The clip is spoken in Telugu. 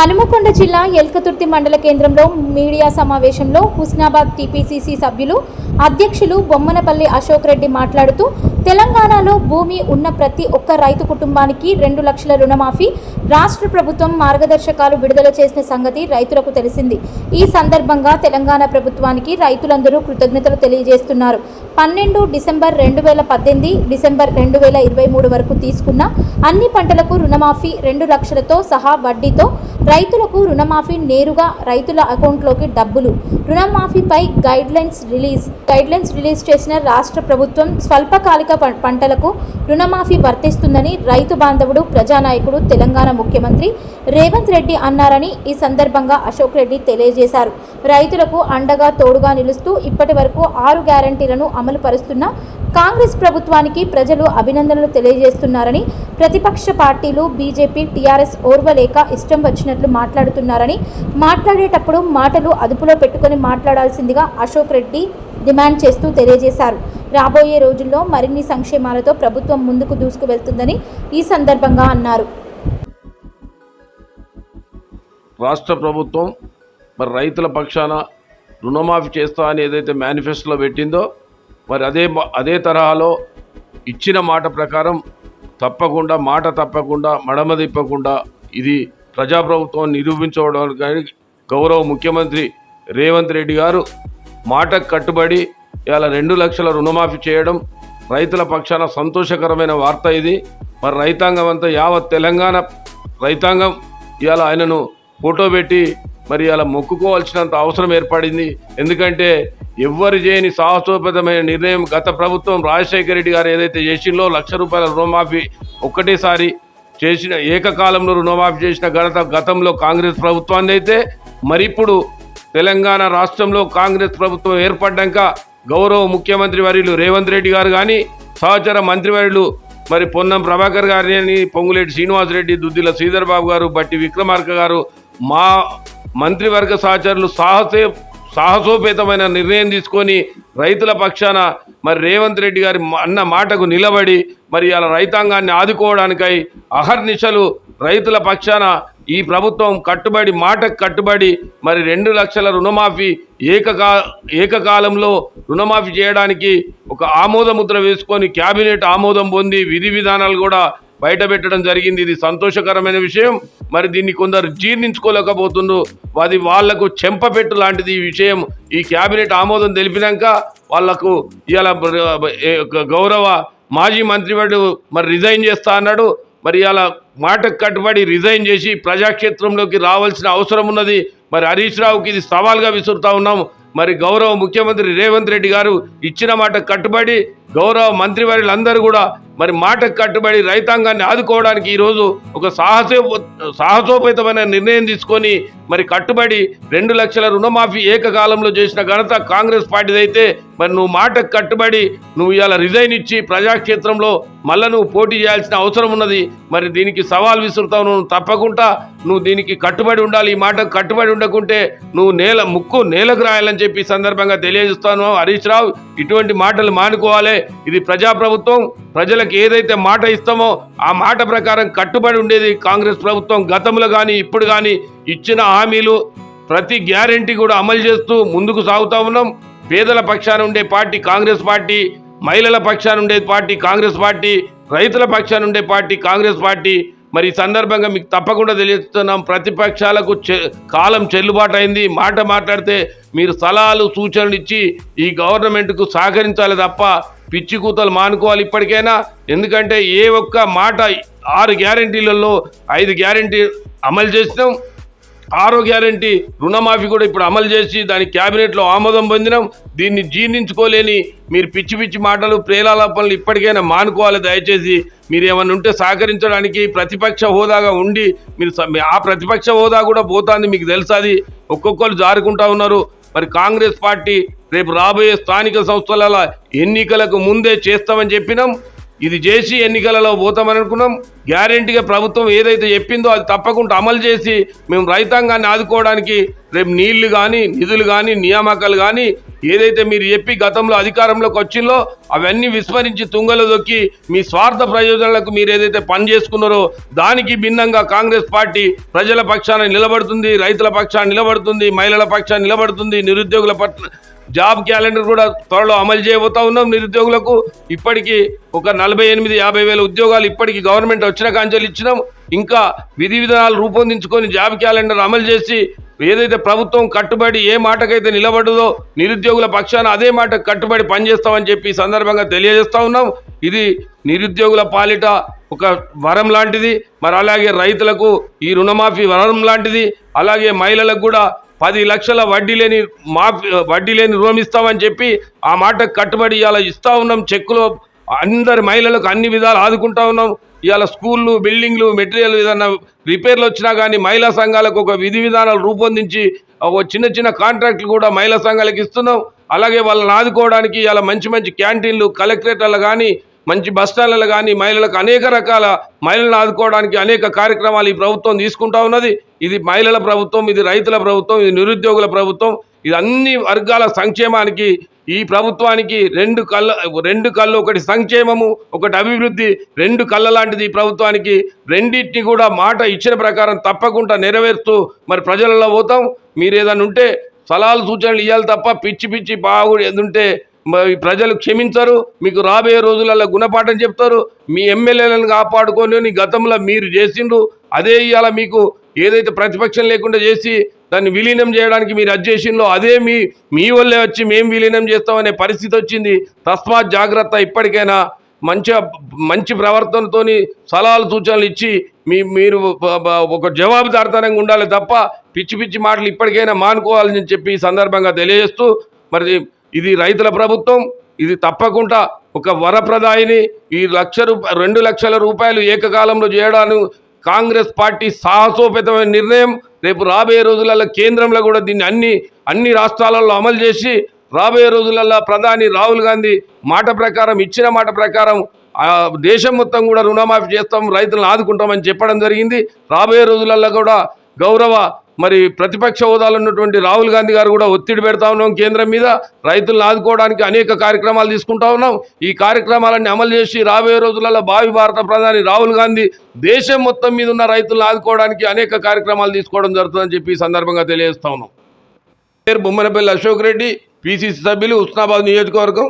హనుమకొండ జిల్లా ఎల్కతుర్తి మండల కేంద్రంలో మీడియా సమావేశంలో హుస్నాబాద్ టీపీసీసీ సభ్యులు అధ్యక్షులు బొమ్మనపల్లి అశోక్ రెడ్డి మాట్లాడుతూ తెలంగాణలో భూమి ఉన్న ప్రతి ఒక్క రైతు కుటుంబానికి రెండు లక్షల రుణమాఫీ రాష్ట్ర ప్రభుత్వం మార్గదర్శకాలు విడుదల చేసిన సంగతి రైతులకు తెలిసింది. ఈ సందర్భంగా తెలంగాణ ప్రభుత్వానికి రైతులందరూ కృతజ్ఞతలు తెలియజేస్తున్నారు. పన్నెండు డిసెంబర్ రెండు వేల పద్దెనిమిది డిసెంబర్ రెండు వేల ఇరవై మూడు వరకు తీసుకున్న అన్ని పంటలకు రుణమాఫీ రెండు లక్షలతో సహా వడ్డీతో రైతులకు రుణమాఫీ నేరుగా రైతుల అకౌంట్లోకి డబ్బులు. రుణమాఫీపై గైడ్లైన్స్ రిలీజ్ గైడ్లైన్స్ రిలీజ్ చేసిన రాష్ట్ర ప్రభుత్వం స్వల్పకాలిక ప- పంటలకు రుణమాఫీ వర్తిస్తుందని రైతు బాంధవుడు ప్రజానాయకుడు తెలంగాణ ముఖ్యమంత్రి రేవంత్ రెడ్డి అన్నారని ఈ సందర్భంగా అశోక్ రెడ్డి తెలియజేశారు. రైతులకు అండగా తోడుగా నిలుస్తూ ఇప్పటి వరకు ఆరు గ్యారంటీలను అమలు పరుస్తున్న కాంగ్రెస్ ప్రభుత్వానికి ప్రజలు అభినందనలు తెలియజేస్తున్నారని ప్రతిపక్ష పార్టీలు బీజేపీ టీఆర్ఎస్ ఓర్వలేక ఇష్టం వచ్చినట్లు మాట్లాడుతున్నారని మాట్లాడేటప్పుడు మాటలు అదుపులో పెట్టుకుని మాట్లాడాల్సిందిగా అశోక్ రెడ్డి డిమాండ్ చేస్తూ తెలియజేశారు. రాబోయే రోజుల్లో మరిన్ని సంక్షేమాలతో ప్రభుత్వం ముందుకు దూసుకువెళ్తుందని ఈ సందర్భంగా అన్నారు. రాష్ట్ర ప్రభుత్వం మరి రైతుల పక్షాన రుణమాఫీ చేస్తా అని ఏదైతే మేనిఫెస్టోలో పెట్టిందో మరి అదే అదే తరహాలో ఇచ్చిన మాట ప్రకారం తప్పకుండా మాట తప్పకుండా మడమ తిప్పకుండా ఇది ప్రజాప్రభుత్వం నిరూపించడానికి గౌరవ ముఖ్యమంత్రి రేవంత్ రెడ్డి గారు మాటకు కట్టుబడి ఇవాళ రెండు లక్షల రుణమాఫీ చేయడం రైతుల పక్షాన సంతోషకరమైన వార్త ఇది. మరి రైతాంగం అంతా యావత్ తెలంగాణ రైతాంగం ఇవాళ ఆయనను ఫోటో పెట్టి మరి అలా మొక్కుకోవాల్సినంత అవసరం ఏర్పడింది. ఎందుకంటే ఎవ్వరు చేయని సాహసోపేతమైన నిర్ణయం గత ప్రభుత్వం రాజశేఖర రెడ్డి గారు ఏదైతే చేసిందో లక్ష రూపాయల రుణమాఫీ ఒక్కటేసారి చేసిన ఏకకాలంలో రుణమాఫీ చేసిన ఘనత గతంలో కాంగ్రెస్ ప్రభుత్వాన్ని అయితే మరి ఇప్పుడు తెలంగాణ రాష్ట్రంలో కాంగ్రెస్ ప్రభుత్వం ఏర్పడ్డాక గౌరవ ముఖ్యమంత్రి వర్యులు రేవంత్ రెడ్డి గారు కానీ సహచర మంత్రివర్యులు మరి పొన్నం ప్రభాకర్ గారిని పొంగులేటి శ్రీనివాసరెడ్డి దుద్దిల శ్రీధర్ బాబు గారు బట్టి విక్రమార్క గారు మా మంత్రివర్గ సహచరులు సాహసే సాహసోపేతమైన నిర్ణయం తీసుకొని రైతుల పక్షాన మరి రేవంత్ రెడ్డి గారి అన్న మాటకు నిలబడి మరి అలా రైతాంగాన్ని ఆదుకోవడానికై అహర్నిశలు రైతుల పక్షాన ఈ ప్రభుత్వం కట్టుబడి మాటకు కట్టుబడి మరి రెండు లక్షల రుణమాఫీ ఏకకా ఏకకాలంలో రుణమాఫీ చేయడానికి ఒక ఆమోదముద్ర వేసుకొని క్యాబినెట్ ఆమోదం పొంది విధి విధానాలు కూడా బయట పెట్టడం జరిగింది. ఇది సంతోషకరమైన విషయం. మరి దీన్ని కొందరు జీర్ణించుకోలేకపోతుండ్రు. అది వాళ్ళకు చెంపపెట్టు లాంటిది ఈ విషయం. ఈ క్యాబినెట్ ఆమోదం తెలిపినాక వాళ్ళకు ఇవాళ గౌరవ మాజీ మంత్రివాడు మరి రిజైన్ చేస్తా అన్నాడు. మరి ఇలా మాటకు కట్టుబడి రిజైన్ చేసి ప్రజాక్షేత్రంలోకి రావాల్సిన అవసరం ఉన్నది. మరి హరీష్ రావుకి ఇది సవాల్గా విసురుతా ఉన్నాము. మరి గౌరవ ముఖ్యమంత్రి రేవంత్ రెడ్డి గారు ఇచ్చిన మాట కట్టుబడి గౌరవ మంత్రివర్యులందరూ కూడా మరి మాటకు కట్టుబడి రైతాంగాన్ని ఆదుకోవడానికి ఈరోజు ఒక సాహసో సాహసోపేతమైన నిర్ణయం తీసుకొని మరి కట్టుబడి రెండు లక్షల రుణమాఫీ ఏకకాలంలో చేసిన ఘనత కాంగ్రెస్ పార్టీదైతే మరి నువ్వు మాటకు కట్టుబడి నువ్వు ఇవాళ రిజైన్ ఇచ్చి ప్రజాక్షేత్రంలో మళ్ళా నువ్వు పోటీ చేయాల్సిన అవసరం ఉన్నది. మరి దీనికి సవాల్ విసురుతావు నువ్వు తప్పకుండా. నువ్వు దీనికి కట్టుబడి ఉండాలి. ఈ మాటకు కట్టుబడి ఉండకుంటే నువ్వు నేల ముక్కు నేలకు రాయాలని చెప్పి సందర్భంగా తెలియజేస్తాను. హరీష్ రావు ఇటువంటి మాటలు మానుకోవాలి. ఇది ప్రజాప్రభుత్వం ప్రజలకు ఏదైతే మాట ఇస్తామో ఆ మాట ప్రకారం కట్టుబడి ఉండేది కాంగ్రెస్ ప్రభుత్వం గతంలో కానీ ఇప్పుడు కానీ ఇచ్చిన హామీలు ప్రతి గ్యారెంటీ కూడా అమలు చేస్తూ ముందుకు సాగుతూ ఉన్నాం. పేదల పక్షాన ఉండే పార్టీ కాంగ్రెస్ పార్టీ మహిళల పక్షాన ఉండే పార్టీ కాంగ్రెస్ పార్టీ రైతుల పక్షాన ఉండే పార్టీ కాంగ్రెస్ పార్టీ. మరి ఈ సందర్భంగా మీకు తప్పకుండా తెలియజేస్తున్నాం. ప్రతిపక్షాలకు చె- కాలం చెల్లుబాటు అయింది. మాట మాట్లాడితే మీరు సలహాలు సూచనలు ఇచ్చి ఈ గవర్నమెంట్కు సహకరించాలి తప్ప పిచ్చి కూతలు మానుకోవాలి ఇప్పటికైనా. ఎందుకంటే ఏ ఒక్క మాట ఆరు గ్యారంటీలలో ఐదు గ్యారంటీ అమలు చేసినాం. ఆరో గ్యారంటీ రుణమాఫీ కూడా ఇప్పుడు అమలు చేసి దాని క్యాబినెట్లో ఆమోదం పొందినాం. దీన్ని జీర్ణించుకోలేని మీరు పిచ్చి పిచ్చి మాటలు ప్రేలాలాపనలు ఇప్పటికైనా మానుకోవాలి దయచేసి. మీరు ఏమైనా ఉంటే సహకరించడానికి ప్రతిపక్ష హోదాగా ఉండి మీరు ఆ ప్రతిపక్ష హోదా కూడా పోతుంది మీకు తెలుసు అది ఒక్కొక్కరు జారుకుంటా ఉన్నారు. మరి కాంగ్రెస్ పార్టీ రేపు రాబోయే స్థానిక సంస్థల ఎన్నికలకు ముందే చేస్తామని చెప్పినాం. ఇది చేసి ఎన్నికలలో పోతామని అనుకున్నాం. గ్యారెంటీగా ప్రభుత్వం ఏదైతే చెప్పిందో అది తప్పకుండా అమలు చేసి మేము రైతాంగాన్ని ఆదుకోవడానికి రేపు నీళ్ళు కానీ నిధులు కానీ నియామకాలు కానీ ఏదైతే మీరు చెప్పి గతంలో అధికారంలోకి వచ్చిందో అవన్నీ విస్మరించి తుంగలో దొక్కి మీ స్వార్థ ప్రయోజనాలకు మీరు ఏదైతే పని చేసుకున్నారో దానికి భిన్నంగా కాంగ్రెస్ పార్టీ ప్రజల పక్షాన నిలబడుతుంది రైతుల పక్షాన నిలబడుతుంది మహిళల పక్షాన నిలబడుతుంది నిరుద్యోగుల పట్ల జాబ్ క్యాలెండర్ కూడా త్వరలో అమలు చేయబోతా ఉన్నాం నిరుద్యోగులకు. ఇప్పటికీ ఒక నలభై ఎనిమిది యాభై వేల ఉద్యోగాలు ఇప్పటికీ గవర్నమెంట్ వచ్చిన కాంచెలు ఇచ్చినాం. ఇంకా విధి విధానాలు రూపొందించుకొని జాబ్ క్యాలెండర్ అమలు చేసి ఏదైతే ప్రభుత్వం కట్టుబడి ఏ మాటకైతే నిలబడదో నిరుద్యోగుల పక్షాన అదే మాట కట్టుబడి పనిచేస్తామని చెప్పి ఈ సందర్భంగా తెలియజేస్తూ ఉన్నాం. ఇది నిరుద్యోగుల పాలిట ఒక వరం లాంటిది. మరి అలాగే రైతులకు ఈ రుణమాఫీ వరం లాంటిది. అలాగే మహిళలకు కూడా పది లక్షల వడ్డీ లేని మాఫీ వడ్డీ లేని రుణం ఇస్తామని చెప్పి ఆ మాటకు కట్టుబడి ఇలా ఇస్తూ ఉన్నాం. చెక్కులో అందరి మహిళలకు అన్ని విధాలు ఆదుకుంటా ఉన్నాం. ఇవాళ స్కూళ్ళు బిల్డింగ్లు మెటీరియల్ ఏదన్నా రిపేర్లు వచ్చినా కానీ మహిళా సంఘాలకు ఒక విధి విధానాలు రూపొందించి ఒక చిన్న చిన్న కాంట్రాక్ట్లు కూడా మహిళా సంఘాలకు ఇస్తున్నాం. అలాగే వాళ్ళని ఆదుకోవడానికి ఇలా మంచి మంచి క్యాంటీన్లు కలెక్టరేట్లలో కానీ మంచి బస్ స్టాండ్లలో కానీ మహిళలకు అనేక రకాల మహిళలను ఆదుకోవడానికి అనేక కార్యక్రమాలు ఈ ప్రభుత్వం తీసుకుంటా ఉన్నది. ఇది మహిళల ప్రభుత్వం ఇది రైతుల ప్రభుత్వం ఇది నిరుద్యోగుల ప్రభుత్వం. ఇది అన్ని వర్గాల సంక్షేమానికి ఈ ప్రభుత్వానికి రెండు కళ్ళ రెండు కళ్ళు ఒకటి సంక్షేమము ఒకటి అభివృద్ధి రెండు కళ్ళ లాంటిది ఈ ప్రభుత్వానికి. రెండింటిని కూడా మాట ఇచ్చిన ప్రకారం తప్పకుండా నెరవేరుస్తూ మరి ప్రజలలో పోతాం. మీరు ఏదైనా ఉంటే సలహాలు సూచనలు ఇవ్వాలి తప్ప పిచ్చి పిచ్చి బాగు ఎందుంటే మరి ప్రజలు క్షమించరు. మీకు రాబోయే రోజులలో గుణపాఠం చెప్తారు. మీ ఎమ్మెల్యేలను కాపాడుకొని గతంలో మీరు చేసిండ్రు. అదే ఇవాళ మీకు ఏదైతే ప్రతిపక్షం లేకుండా చేసి దాన్ని విలీనం చేయడానికి మీరు అది అదే మీ మీ వల్లే వచ్చి మేము విలీనం చేస్తామనే పరిస్థితి వచ్చింది. తస్మాత్ జాగ్రత్త ఇప్పటికైనా మంచి మంచి ప్రవర్తనతోని సలహాలు సూచనలు ఇచ్చి మీ మీరు ఒక జవాబుదారితనంగా ఉండాలి తప్ప పిచ్చి పిచ్చి మాటలు ఇప్పటికైనా మానుకోవాలని చెప్పి సందర్భంగా తెలియజేస్తూ మరి ఇది రైతుల ప్రభుత్వం ఇది తప్పకుండా ఒక వరప్రదాయిని ఈ లక్ష రూపాయ రెండు లక్షల రూపాయలు ఏకకాలంలో చేయడానికి కాంగ్రెస్ పార్టీ సాహసోపేతమైన నిర్ణయం రేపు రాబోయే రోజులలో కేంద్రంలో కూడా దీన్ని అన్ని అన్ని రాష్ట్రాలలో అమలు చేసి రాబోయే రోజులలో ప్రధాని రాహుల్ గాంధీ మాట ప్రకారం ఇచ్చిన మాట ప్రకారం దేశం మొత్తం కూడా రుణమాఫీ చేస్తాం రైతులను ఆదుకుంటామని చెప్పడం జరిగింది. రాబోయే రోజులలో కూడా గౌరవ మరి ప్రతిపక్ష హోదాలో ఉన్నటువంటి రాహుల్ గాంధీ గారు కూడా ఒత్తిడి పెడతా ఉన్నాం కేంద్రం మీద. రైతులను ఆదుకోవడానికి అనేక కార్యక్రమాలు తీసుకుంటా ఉన్నాం. ఈ కార్యక్రమాలన్నీ అమలు చేసి రాబోయే రోజులలో భావి భారత ప్రధాని రాహుల్ గాంధీ దేశం మొత్తం మీద ఉన్న రైతులను ఆదుకోవడానికి అనేక కార్యక్రమాలు తీసుకోవడం జరుగుతుందని చెప్పి ఈ సందర్భంగా తెలియజేస్తా ఉన్నాం. పేరు బొమ్మనపల్లి అశోక్ రెడ్డి పిసిసి సభ్యులు ఉస్నాబాద్ నియోజకవర్గం.